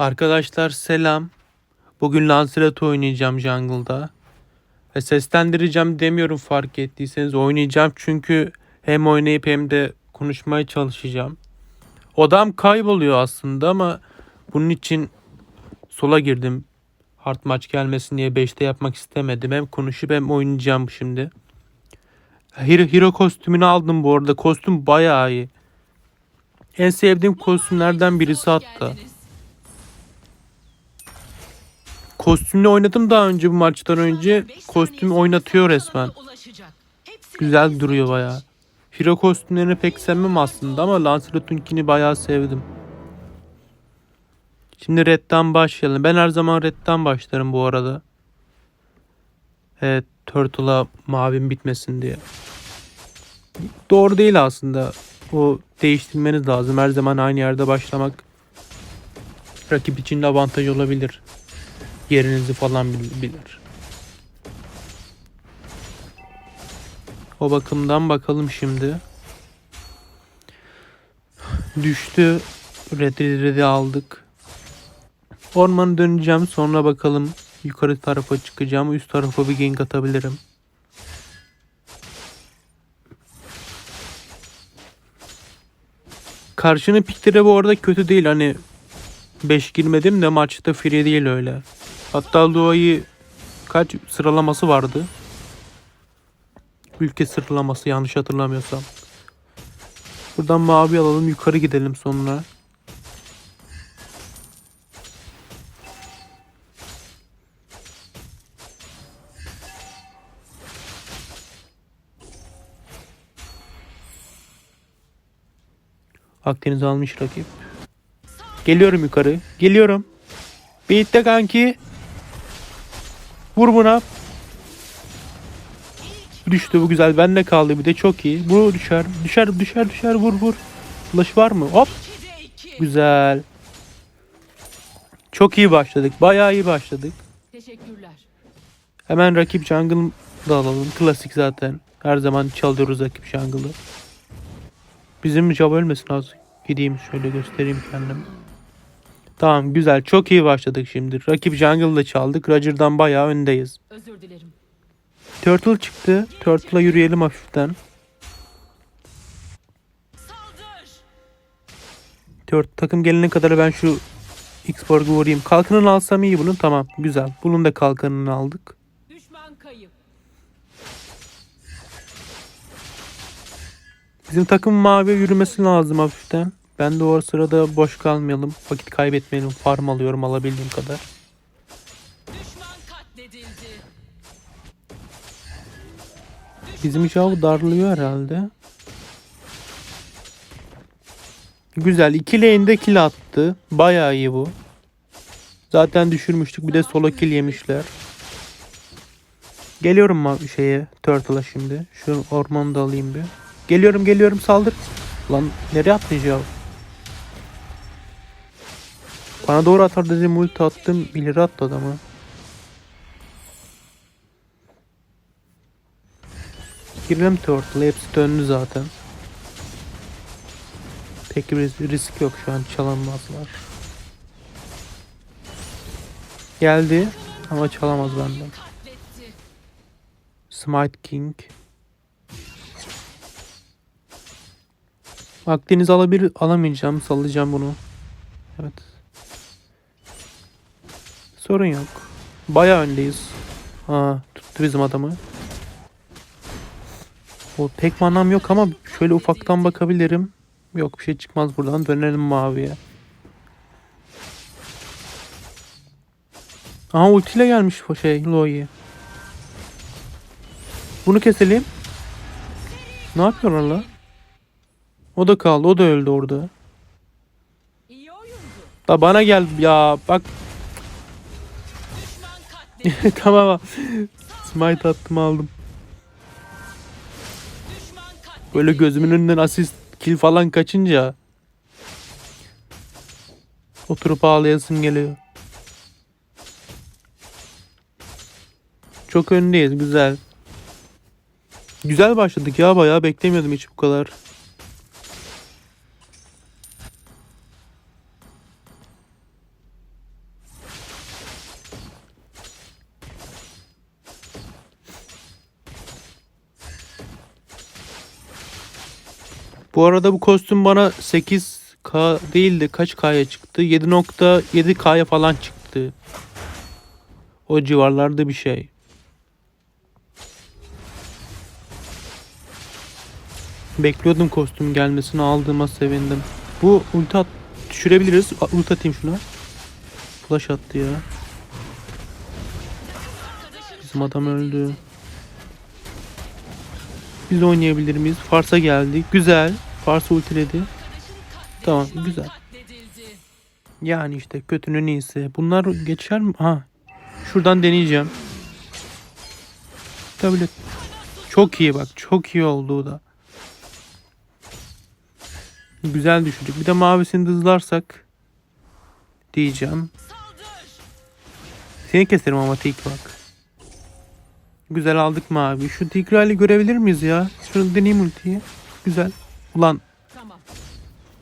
Arkadaşlar selam. Bugün Lancelot oynayacağım jungle'da. Ve seslendireceğim demiyorum fark ettiyseniz oynayacağım çünkü hem oynayıp hem de konuşmaya çalışacağım. Odam kayboluyor aslında ama bunun için sola girdim. Hard maç gelmesin diye 5'te yapmak istemedim. Hem konuşup hem oynayacağım şimdi. Hero, hero kostümünü aldım bu arada. Kostüm bayağı iyi. En sevdiğim kostümlerden birisi hatta. Kostümle oynadım daha önce bu maçtan önce. Kostüm oynatıyor resmen. Güzel duruyor bayağı. Hero kostümlerini pek sevmem aslında ama Lancelot'unkini bayağı sevdim. Şimdi Red'den başlayalım. Ben her zaman Red'den başlarım bu arada. Evet, Turtle'a mavim bitmesin diye. Doğru değil aslında. O değiştirmeniz lazım. Her zaman aynı yerde başlamak rakip için de avantaj olabilir. Yerinizi falan bil- bilir. O bakımdan bakalım şimdi. Düştü. Red'i red'i aldık. Ormanı döneceğim. Sonra bakalım yukarı tarafa çıkacağım. Üst tarafa bir gank atabilirim. Karşının pikleri bu arada kötü değil. Hani 5 girmedim de maçta free değil öyle. Hatta Lua'yı kaç sıralaması vardı? Ülke sıralaması yanlış hatırlamıyorsam. Buradan mavi alalım yukarı gidelim sonra. Akdeniz almış rakip. Geliyorum yukarı. Geliyorum. Bitti kanki. Vur buna. Düştü bu güzel. Bende kaldı bir de çok iyi. Bu düşer. Düşer düşer düşer vur vur. Flash var mı? Hop. Güzel. Çok iyi başladık. Bayağı iyi başladık. Teşekkürler. Hemen rakip jungle da alalım. Klasik zaten. Her zaman çalıyoruz rakip jungle'ı. Bizim job ölmesin az. Gideyim şöyle göstereyim kendim. Tamam güzel. Çok iyi başladık şimdi. Rakip jungle'da çaldık. Roger'dan bayağı öndeyiz. Özür dilerim. Turtle çıktı. Turtle'a yürüyelim hafiften. Turtle takım gelene kadar ben şu X-Borg'u vurayım. Kalkanını alsam iyi bunun. Tamam güzel. Bunun da kalkanını aldık. Düşman kayıp. Bizim takım mavi yürümesi lazım hafiften. Ben de o sırada boş kalmayalım. Vakit kaybetmeyelim. Farm alıyorum alabildiğim kadar. Bizim Jav darlıyor herhalde. Güzel. iki lane'de kill attı. Bayağı iyi bu. Zaten düşürmüştük. Bir de solo kill yemişler. Geliyorum şeye Turtle'a şimdi. Şu ormanı da alayım bir. Geliyorum geliyorum saldır. Lan nereye atlayacağım? Bana doğru atar dedim ulti attım. ileri atladı ama. Girelim Turtle. Hepsi döndü zaten. Pek bir ris- risk yok şu an çalamazlar. Geldi ama çalamaz benden. Smite King. Akdeniz alabilir alamayacağım. Sallayacağım bunu. Evet. Sorun yok. Bayağı öndeyiz. Aa, tuttu bizim adamı. O pek manam yok ama şöyle ufaktan bakabilirim. Yok bir şey çıkmaz buradan. Dönelim maviye. Aha ultiyle gelmiş o şey Loyi. Bunu keselim. Ne yapıyorlar la? O da kaldı. O da öldü orada. Da bana gel ya. Bak Tamam. Smite attım aldım. Böyle gözümün önünden asist kill falan kaçınca oturup ağlayasın geliyor. Çok öndeyiz. Güzel. Güzel başladık ya. Bayağı beklemiyordum hiç bu kadar. Bu arada bu kostüm bana 8K değil de kaç K'ya çıktı? 7.7K'ya falan çıktı. O civarlarda bir şey. Bekliyordum kostüm gelmesini aldığıma sevindim. Bu ulti at düşürebiliriz. Ulti atayım şuna. Flash attı ya. Bizim adam öldü. Biz oynayabilir miyiz? Fars'a geldi. Güzel. Fars ultiledi. Tamam güzel. Yani işte kötünün iyisi. Bunlar geçer mi? Ha. Şuradan deneyeceğim. Tabii. Çok iyi bak. Çok iyi oldu da. Güzel düşürdük. Bir de mavisini hızlarsak diyeceğim. Seni keserim ama tik bak. Güzel aldık mavi. Şu tikrali görebilir miyiz ya? Şunu deneyeyim ultiyi. Güzel. Ulan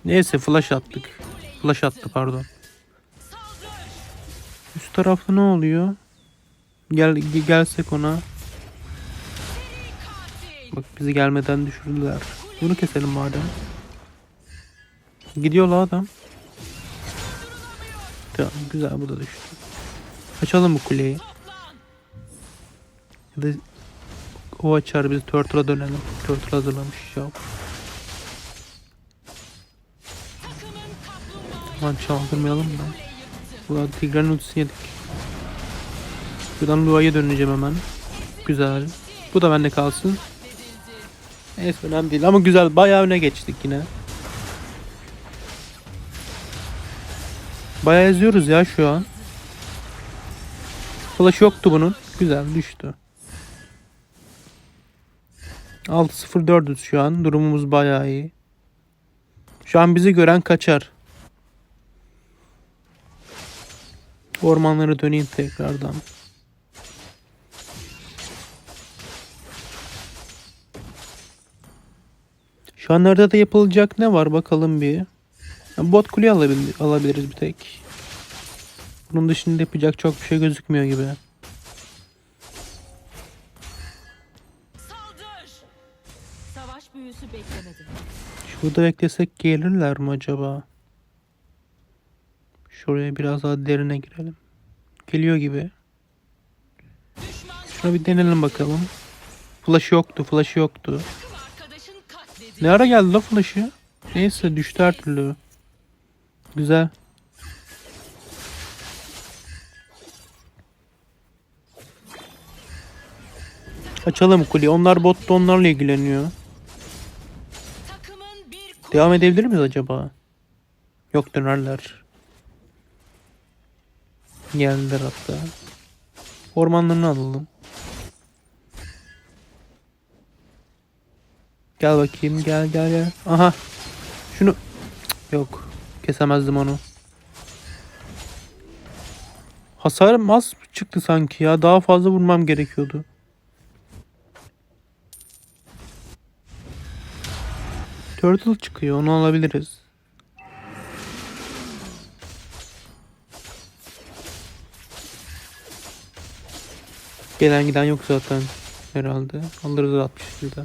neyse flash attık. Flash attı pardon. Üst tarafta ne oluyor? Gel ge- gelsek ona. Bak bizi gelmeden düşürdüler. Bunu keselim madem. Gidiyor la adam. Tamam güzel bu da düştü. Açalım bu kuleyi. Ya da o açar biz Turtle'a dönelim. Turtle hazırlamış ya. Aman çaldırmayalım da. Ulan Tigre'nin ultisini yedik. Buradan Lua'ya döneceğim hemen. Güzel. Bu da bende kalsın. Neyse önemli değil ama güzel. Bayağı öne geçtik yine. Bayağı eziyoruz ya şu an. Flash yoktu bunun. Güzel düştü. 6-0-4'üz şu an. Durumumuz bayağı iyi. Şu an bizi gören kaçar. Ormanlara döneyim tekrardan. Şu an nerede de yapılacak ne var bakalım bir. Bot kule alabil alabiliriz bir tek. Bunun dışında yapacak çok bir şey gözükmüyor gibi. Saldır. Savaş büyüsü beklemedi. Şurada beklesek gelirler mi acaba? Şuraya biraz daha derine girelim. Geliyor gibi. Şuna bir deneyelim bakalım. Flash yoktu, flash yoktu. Ne ara geldi la flash'ı? Neyse düştü her türlü. Güzel. Açalım kuleyi. Onlar botta onlarla ilgileniyor. Devam edebilir miyiz acaba? Yok dönerler. Geldiler hatta. Ormanlarını alalım. Gel bakayım gel gel gel. Aha. Şunu yok. Kesemezdim onu. Hasarım az çıktı sanki ya. Daha fazla vurmam gerekiyordu. Turtle çıkıyor. Onu alabiliriz. Gelen giden yok zaten herhalde. Alırız 60 şekilde.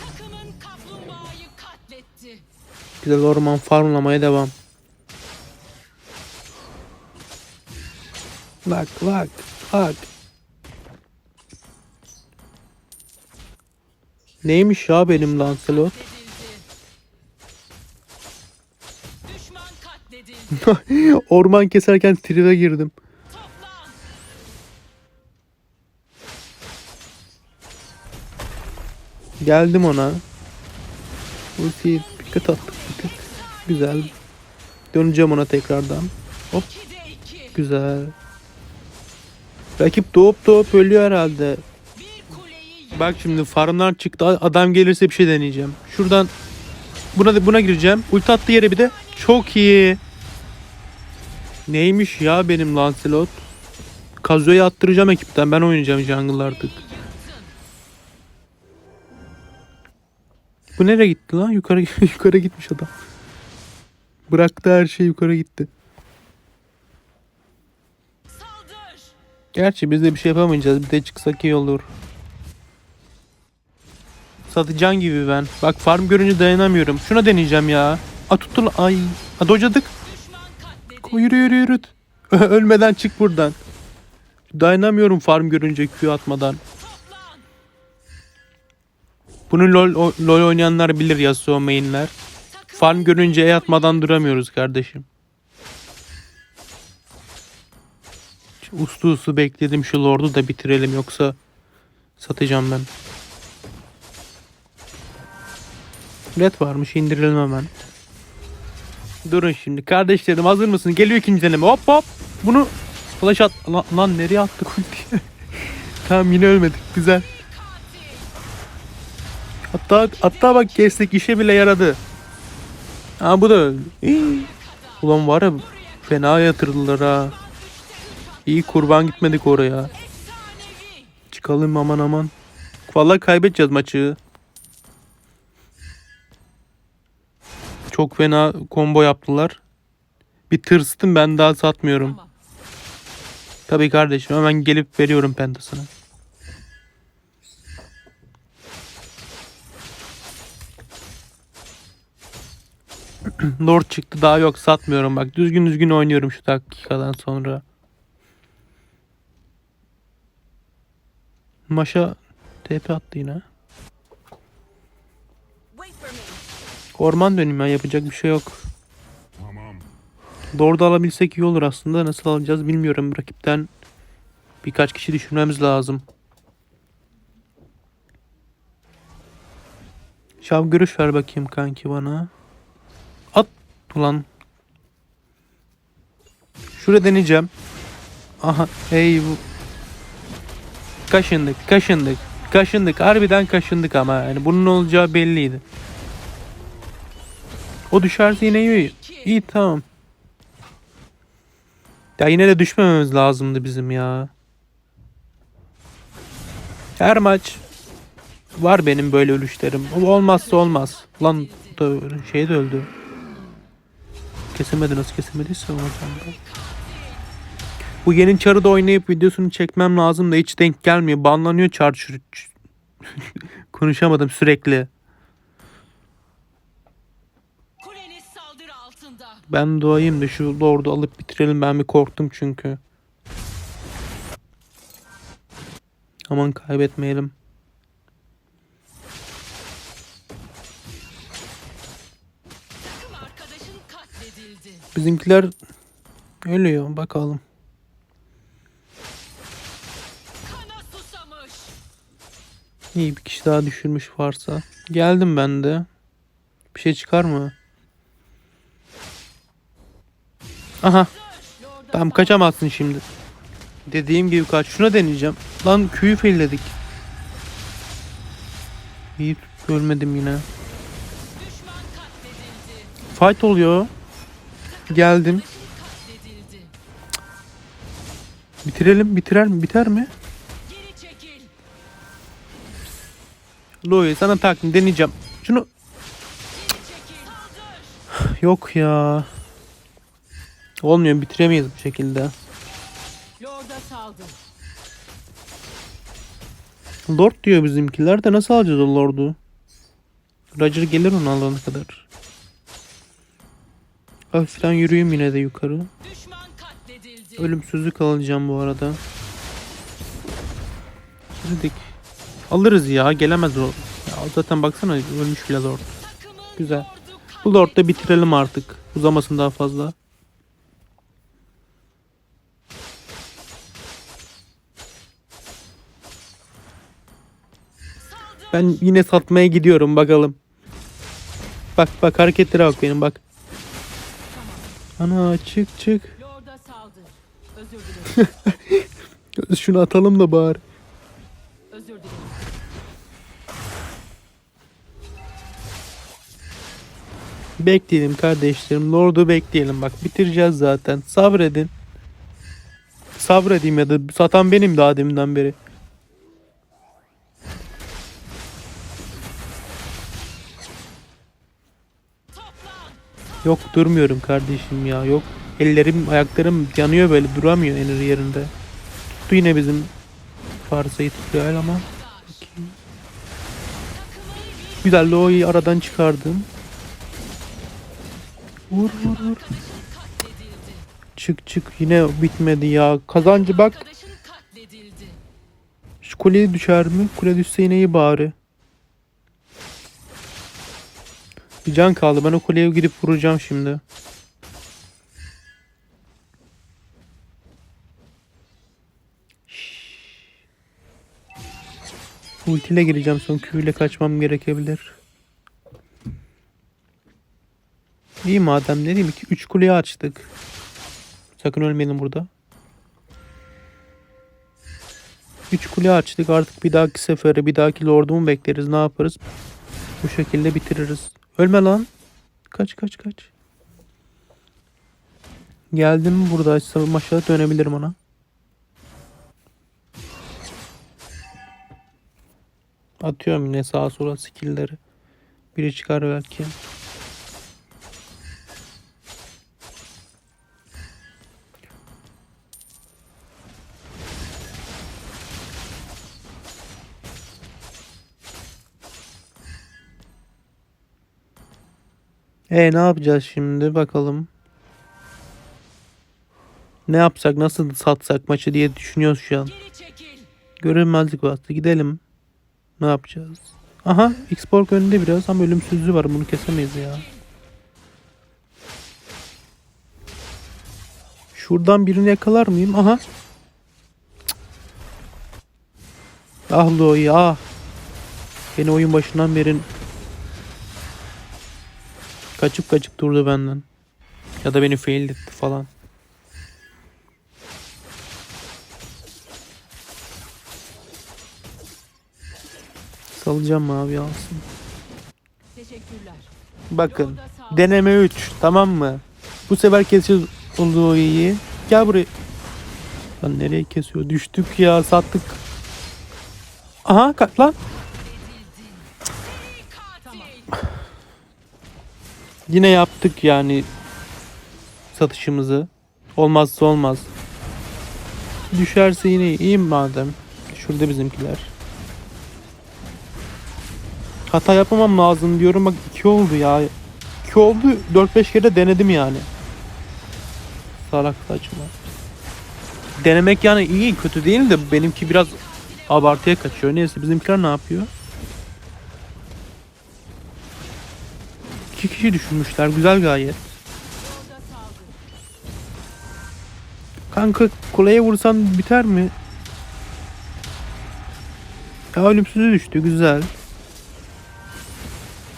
takımın kaplumbağayı katletti. Güzel orman farmlamaya devam. Bak bak bak. Neymiş ya benim Lancelot? Orman keserken tribe girdim. Geldim ona. Ultiyi dikkat attık bir. Güzel. Döneceğim ona tekrardan. Hop 2'de 2. güzel. Rakip doğup doğup ölüyor herhalde. Bak şimdi farmlar çıktı. Adam gelirse bir şey deneyeceğim. Şuradan buna buna gireceğim. Ulti attığı yere bir de çok iyi. Neymiş ya benim Lancelot? Kazuo'yu attıracağım ekipten. Ben oynayacağım jungle artık. Bu nereye gitti lan? Yukarı yukarı gitmiş adam. Bıraktı her şey yukarı gitti. Gerçi biz de bir şey yapamayacağız. Bir de çıksak iyi olur. Satacan gibi ben. Bak farm görünce dayanamıyorum. Şuna deneyeceğim ya. A tuttu lan. Ay. A docadık. Yürü yürü yürü. Ölmeden çık buradan. Dayanamıyorum farm görünce Q atmadan. Bunu LoL, o- LoL oynayanlar bilir Yasuo mainler. Farm görünce E atmadan duramıyoruz kardeşim. Uslu uslu bekledim şu lordu da bitirelim yoksa satacağım ben. Red varmış indirelim hemen. Durun şimdi kardeşlerim hazır mısın? Geliyor ikinci deneme hop hop. Bunu flash at. Lan, lan nereye attık ultiyi? tamam yine ölmedik güzel. Hatta hatta bak kestik işe bile yaradı. Ha bu da öldü. Ulan var ya fena yatırdılar ha. İyi kurban gitmedik oraya. Çıkalım aman aman. Vallahi kaybedeceğiz maçı. Çok fena combo yaptılar. Bir tırstım ben daha satmıyorum. Tamam. Tabii kardeşim hemen gelip veriyorum pentasını. Lord çıktı daha yok satmıyorum bak düzgün düzgün oynuyorum şu dakikadan sonra. Maşa TP attı yine. Orman döneyim ya yapacak bir şey yok. Tamam. Lord'u alabilsek iyi olur aslında. Nasıl alacağız bilmiyorum. Rakipten birkaç kişi düşürmemiz lazım. Şav görüş ver bakayım kanki bana. At ulan. Şuraya deneyeceğim. Aha ey bu. Kaşındık kaşındık. Kaşındık harbiden kaşındık ama yani bunun olacağı belliydi. O düşerse yine iyi. İyi tamam. Ya yine de düşmememiz lazımdı bizim ya. Her maç var benim böyle ölüşlerim. Olmazsa olmaz. Lan da şey de öldü. Kesemedi nasıl kesemediyse oradan da. Bu yeni çarı da oynayıp videosunu çekmem lazım da hiç denk gelmiyor. Banlanıyor çar Konuşamadım sürekli. Ben doğayım da şu lordu alıp bitirelim. Ben bir korktum çünkü. Aman kaybetmeyelim. Bizimkiler ölüyor. Bakalım. İyi bir kişi daha düşürmüş varsa. Geldim ben de. Bir şey çıkar mı? Aha. Tamam kaçamazsın şimdi. Dediğim gibi kaç. Şuna deneyeceğim. Lan küyü filledik. İyi ölmedim yine. Fight oluyor. Geldim. Bitirelim. Bitirer mi? Biter mi? Loy sana taktım deneyeceğim. Şunu yok ya. Olmuyor bitiremeyiz bu şekilde. Lord'a saldır. Lord diyor bizimkiler de nasıl alacağız o Lord'u? Roger gelir onu alana kadar. Hafiften yürüyeyim yine de yukarı. Düşman katledildi. Ölümsüzlük alacağım bu arada. Girdik. Alırız ya gelemez o. Ya zaten baksana ölmüş bile Lord. Güzel. Bu Lord'da bitirelim artık. Uzamasın daha fazla. Ben yine satmaya gidiyorum bakalım. Bak bak hareketlere bak benim bak. Ana çık çık. Şunu atalım da bari. Bekleyelim kardeşlerim. Lord'u bekleyelim. Bak bitireceğiz zaten. Sabredin. Sabredeyim ya da satan benim daha deminden beri. Yok durmuyorum kardeşim ya. Yok. Ellerim ayaklarım yanıyor böyle duramıyor en yerinde. Tuttu yine bizim Farsa'yı tutuyor ama. Takımın Güzel Lo'yu aradan çıkardım. Vur vur vur. Çık çık yine bitmedi ya. Kazancı bak. Şu kuleye düşer mi? Kule düşse yine iyi bari. Can kaldı. Ben o kuleye gidip vuracağım şimdi. Ultiyle gireceğim. Son Q kaçmam gerekebilir. İyi madem ne diyeyim ki 3 kuleyi açtık. Sakın ölmeyelim burada. 3 kule açtık artık bir dahaki sefere bir dahaki lordumu bekleriz ne yaparız bu şekilde bitiririz ölme lan. Kaç kaç kaç. Geldim burada. Maşa dönebilirim ona. Atıyorum yine sağa sola skillleri. Biri çıkar belki E ne yapacağız şimdi bakalım. Ne yapsak nasıl satsak maçı diye düşünüyoruz şu an. Görünmezlik bastı gidelim. Ne yapacağız? Aha Xborg önünde biraz ama ölümsüzlüğü var bunu kesemeyiz ya. Şuradan birini yakalar mıyım? Aha. Cık. Ah Loy ah. Beni oyun başından beri kaçıp kaçıp durdu benden. Ya da beni fail etti falan. Salacağım abi alsın. Teşekkürler. Bakın. Deneme 3 tamam mı? Bu sefer kesiyoruz olduğu iyi. Gel buraya. Lan nereye kesiyor? Düştük ya sattık. Aha kalk lan. Yine yaptık yani satışımızı. Olmazsa olmaz. Düşerse yine iyi madem. Şurada bizimkiler. Hata yapamam lazım diyorum bak 2 oldu ya. 2 oldu 4-5 kere denedim yani. Salak saçma. Denemek yani iyi kötü değil de benimki biraz abartıya kaçıyor. Neyse bizimkiler ne yapıyor? İki kişi düşünmüşler. Güzel gayet. Kanka kuleye vursan biter mi? Ya ölümsüzü düştü. Güzel.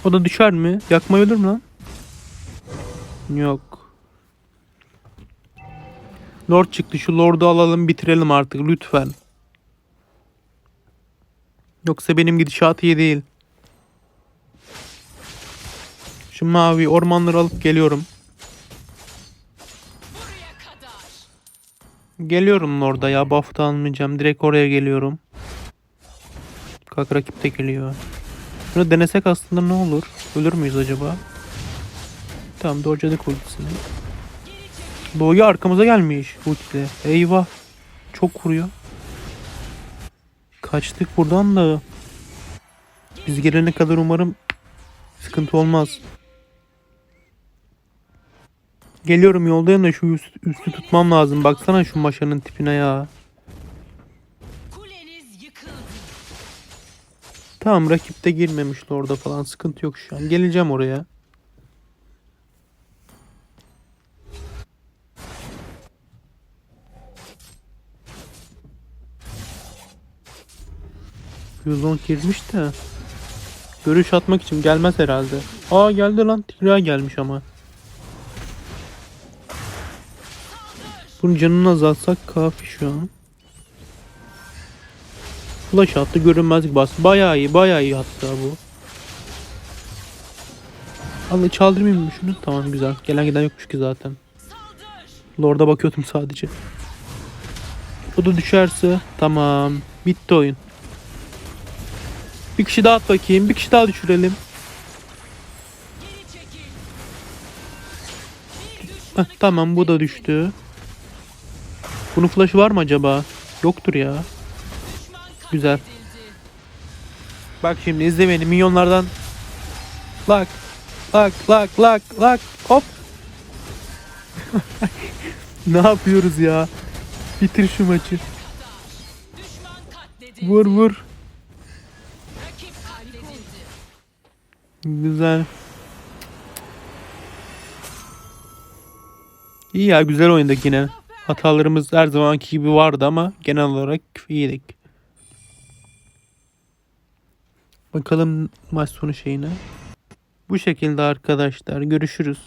O da düşer mi? Yakmayı ölür mü lan? Yok. Lord çıktı. Şu Lord'u alalım bitirelim artık lütfen. Yoksa benim gidişat iyi değil. Şu mavi ormanları alıp geliyorum. Geliyorum orada ya buff da almayacağım. Direkt oraya geliyorum. Kalk rakip de geliyor. Bunu denesek aslında ne olur? Ölür müyüz acaba? Tamam dodge'ladık ultisini. Doğuya arkamıza gelmiş ultiyle. Eyvah. Çok vuruyor. Kaçtık buradan da. Biz gelene kadar umarım sıkıntı olmaz. Geliyorum yoldayım da şu üst, üstü tutmam lazım. Baksana şu maşanın tipine ya. Tamam rakip de girmemişti orada falan. Sıkıntı yok şu an. Geleceğim oraya. Yuzon girmiş de. Görüş atmak için gelmez herhalde. Aa geldi lan. Tigray gelmiş ama. Bunun canını azaltsak kafi şu an. Flash attı görünmezlik bastı. Bayağı iyi bayağı iyi hatta bu. Allah çaldırmayayım mı şunu? Tamam güzel. Gelen giden yokmuş ki zaten. Lord'a bakıyordum sadece. O da düşerse tamam. Bitti oyun. Bir kişi daha at bakayım. Bir kişi daha düşürelim. Heh, tamam bu da düştü. Bunun flash'ı var mı acaba? Yoktur ya. Güzel. Bak şimdi izle beni. Minyonlardan Lak. Lak lak lak lak. Hop. ne yapıyoruz ya? Bitir şu maçı. Vur vur. Güzel. İyi ya güzel oynadık yine. Hatalarımız her zamanki gibi vardı ama genel olarak iyiydik. Bakalım maç sonu şeyine. Bu şekilde arkadaşlar görüşürüz.